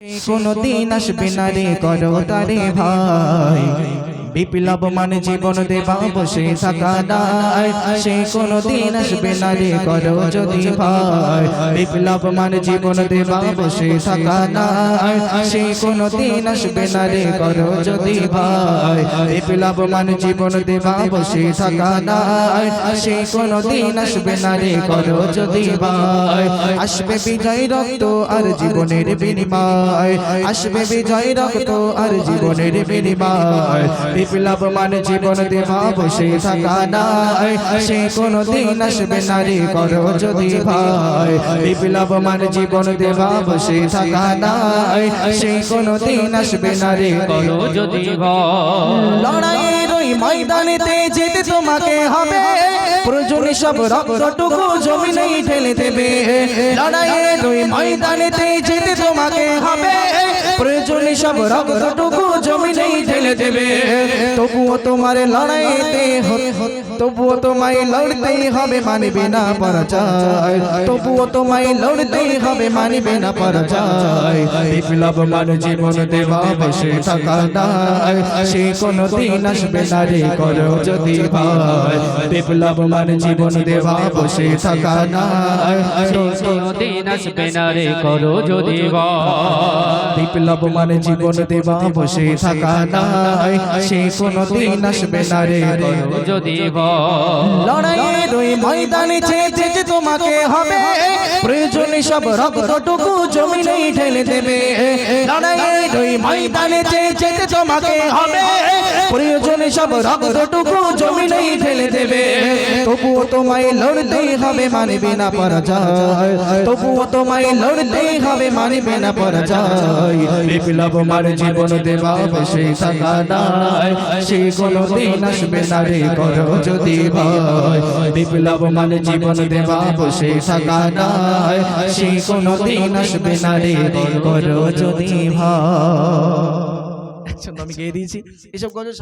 কোনদিন আসবে না রে করো তারে ভাই। বিপ্লব মানে জীবন দেবা, বসে থাকা নাই। সে কোনদিন আসবে না রে, করো যদি ভাই বিপ্লব মানে জীবন দেবা, বসে থাকা নাই। সে কোনদিন আসবে না রে, করো যদি ভাই বিপ্লব মানে জীবন দেবা, বসে থাকা নাই। সে কোনদিন আসবে না রে, করো যদি ভাই আসবে বিজয় রক্ত আর জীবনের বিনিময়। আসবে বিজয় রক্ত আর জীবনের বিনিময়। বিপ্লব মানে জীবন দেবা, বসে থাকা নাই। সে কোনো দিন আসবে না রে করো যদি ভাই। বিপ্লব মানে জীবন দেবা, বসে থাকা নাই। সে কোনো দিন আসবে না রে করো যদি যেতে তোমাকে হবে। সব রক্তটুকু দেবে। ময়দানেতে যেতে তোমাকে হবে। প্রয়োজনে সব রক্তটুকু জমিনেই ঢেলে দেবে। তবুও তোমার লড়াইতে তবুও তোমায় লড়তেই হবে, মানবে না পরাজয়। তবুও তোমায় লড়তেই হবে, মানবে না পরাজয়। বিপ্লব মানে জীবন দেবা বসে থাকা নাই সে কোনো দিন আসবে না রে, করো যদি ভাই বিপ্লব মানে জীবন দেবা, বসে থাকা নাই দিন আসবে না রে, করো যদি ভয়। বিপ্লব মানে জীবন দেবা বসে থাকা নাই। সে কোনো দিন আসবে না রে। যদি লড়াই লড়াইয়ের ওই ময়দানে চেয়ে যে তোমাকে হবে প্রয়োজনে সব রক্তটুকু জমিনেই ঢেলে দেবে। লড়াইয়ের ওই ময়দানে যে তোমাকে হবে প্রয়োজনে সব রক্তটুকু জমিনেই ঢেলে দেবে। তবুও তোমায় লড়তেই হবে, মানবে না পরাজয়। তবুও তোমায় লড়তেই হবে, মানবে না পরাজয়। বিপ্লব মার জীবন দেবা বসে থাকা নাই সে কোনো দিন আসবে না রে করো যদি ভয়। বিপ্লব মানে জীবন দেবা বসে থাকা নাই সে কোনো দিন আসবে না রে করো যদি ভয়। একজন আমি গেয়ে দিয়েছি। এসব গজল